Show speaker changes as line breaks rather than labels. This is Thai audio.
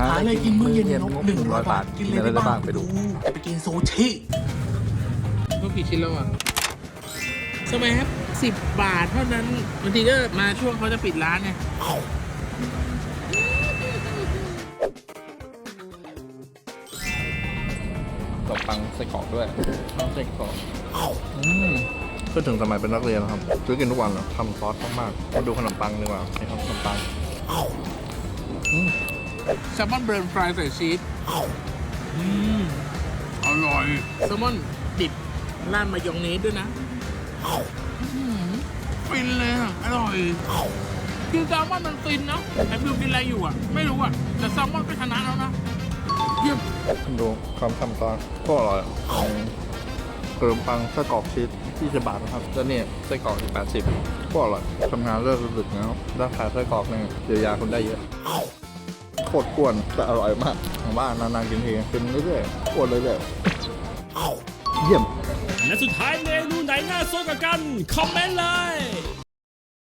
หาอะไรกินมื้อเย็นนก
งบ
หนึ่งร้อย
100
บาทกินอะไรได้บ้าง
ไปดู
ไปกินซูชิ
ก็กี่ชิ้นแล้วอะสมัยครับสิบบาทเท่านั้นบางทีก็มาช่วงเขาจะปิดร้านไง
ขนมปังไส้กรอกด้วยข้าวไส้กรอกอืมก็ถึงสมัยเป็นนักเรียนนะครับซื้อกินทุกวันเลยทำซอสมากๆมาดูขนมปังดีกว่านี่ครับขนมปังอืม
แซลมอนเบิร์นฟรายใส่ชีสอืมอร่อยแซลมอนดิบราดมายองเนสด้วยนะอืมฟินเลยอะอร่อยคือแซลมอนมันฟินเนาะไอ้ฟิวกินอะไรอยู่อะ ไม่รู้อะ แต่แซลมอนก็ชนะแล้วนะเยี่ยม
ดูความทำซอสก็อร่อยอืมขนมปังไส้กรอกชีส20บาทนะครับแล้วเนี่ยไส้กรอกอีก80ก็อร่อยทำงานเลิกดึกๆแล้วได้ขายไส้กรอกเนี่ยเยียวยาคุณได้เยอะ โคตรอ้วนแต่อร่อยมากทางบ้านนานๆกินทีกินเรื่อยๆอ้วนเรื่อยๆเยี่ยม
และสุดท้ายเมนูไหนน่าสนกว่ากัน คอมเมนต์เลย